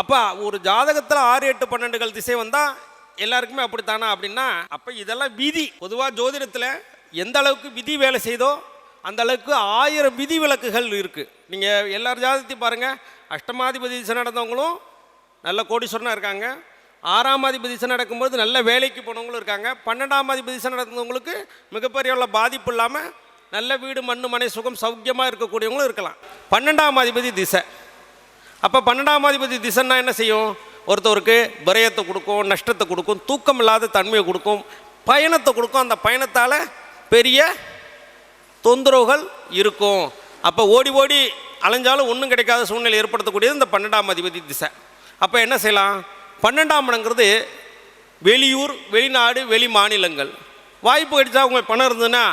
அப்போ ஒரு ஜாதகத்தில் ஆறு எட்டு பன்னெண்டுகள் திசை வந்தால் எல்லாருக்குமே அப்படித்தானா அப்படின்னா அப்போ இதெல்லாம் விதி. பொதுவாக ஜோதிடத்தில் எந்த அளவுக்கு விதி வேலை செய்தோ அந்த அளவுக்கு ஆயிரம் விதி விலக்குகள் இருக்குது நீங்கள் எல்லார் ஜாதகத்தையும் பாருங்கள் அஷ்டமாதிபதி திசை நடந்தவங்களும் நல்ல கோடீஸ்வரனாக இருக்காங்க. ஆறாம் அதிபதி திசை நடக்கும்போது நல்ல வேலைக்கு போனவங்களும் இருக்காங்க. பன்னெண்டாம் அதிபதி திசை நடந்தவங்களுக்கு மிகப்பெரிய உள்ள பாதிப்பு இல்லாமல் நல்ல வீடு மண்ணு மனை சுகம் சௌக்கியமாக இருக்கக்கூடியவங்களும் இருக்கலாம். பன்னெண்டாம் அதிபதி திசை. அப்போ பன்னெண்டாம் அதிபதி திசைன்னா என்ன செய்யும்? ஒருத்தவருக்கு விரயத்தை கொடுக்கும் நஷ்டத்தை கொடுக்கும் தூக்கம் இல்லாத தன்மையை கொடுக்கும் பயணத்தை கொடுக்கும். அந்த பயணத்தால் பெரிய தொந்தரவுகள் இருக்கும். அப்போ ஓடி ஓடி அலைஞ்சாலும் ஒன்றும் கிடைக்காத சூழ்நிலை ஏற்படுத்தக்கூடியது இந்த பன்னெண்டாம் அதிபதி திசை. அப்போ என்ன செய்யலாம்? பன்னெண்டாம் இடங்கிறது வெளியூர் வெளிநாடு வெளி மாநிலங்கள். வாய்ப்பு கிடைச்சா உங்களுக்கு பணம் இருந்ததுன்னா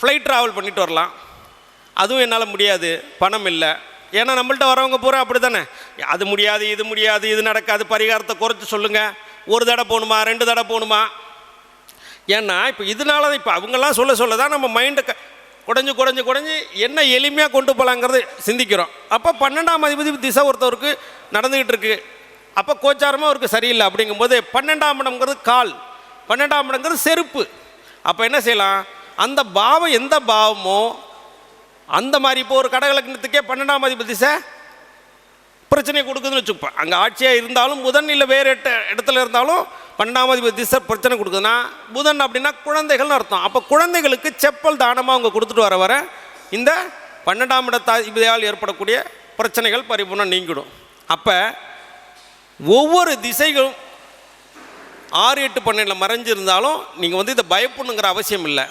ஃப்ளைட் ட்ராவல் பண்ணிட்டு வரலாம். அதுவும் என்னால் முடியாது. பணம் இல்லை. ஏன்னா நம்மள்ட்ட வரவங்க பூரா அப்படி தானே அது முடியாது இது முடியாது இது நடக்காது பரிகாரத்தை குறைச்சி சொல்லுங்கள் ஒரு தடவை போகணுமா ரெண்டு தடவை போகணுமா? ஏன்னா இப்போ இதனால தான் இப்போ அவங்கெல்லாம் சொல்ல சொல்ல தான் நம்ம மைண்டு க குடஞ்சு குடஞ்சு குடஞ்சி என்ன எளிமையாக கொண்டு போகலாங்கிறது சிந்திக்கிறோம். அப்போ பன்னெண்டாம் அதிபதி திசை ஒருத்தவருக்கு நடந்துக்கிட்டு இருக்கு. அப்போ கோச்சாரமாக அவருக்கு சரியில்லை அப்படிங்கும்போது பன்னெண்டாம் இடம்ங்கிறது கால் பன்னெண்டாம் இடங்கிறது செருப்பு. அப்போ என்ன செய்யலாம்? அந்த பாவம் எந்த பாவமோ அந்த மாதிரி இப்போ ஒரு கடகலக்கணத்துக்கே பன்னெண்டாம் அதிபதி திசை பிரச்சனை கொடுக்குதுன்னு வச்சுப்பேன் அங்கே ஆட்சியாக இருந்தாலும் புதன் இல்லை வேறு எட்ட இடத்துல இருந்தாலும் பன்னெண்டாம் அதிபதி திசை பிரச்சனை கொடுக்குதுன்னா புதன் அப்படின்னா குழந்தைகள்னு அர்த்தம். அப்போ குழந்தைகளுக்கு செப்பல் தானமாக அவங்க கொடுத்துட்டு வர வர இந்த பன்னெண்டாம் இடத்தாதிபதியால் ஏற்படக்கூடிய பிரச்சனைகள் பரிபூர்ணம் நீங்கிடும். அப்போ ஒவ்வொரு திசைகளும் ஆறு எட்டு பன்னெண்டில் மறைஞ்சிருந்தாலும் நீங்கள் வந்து இதை பயப்படணுங்கிற அவசியம் இல்லை.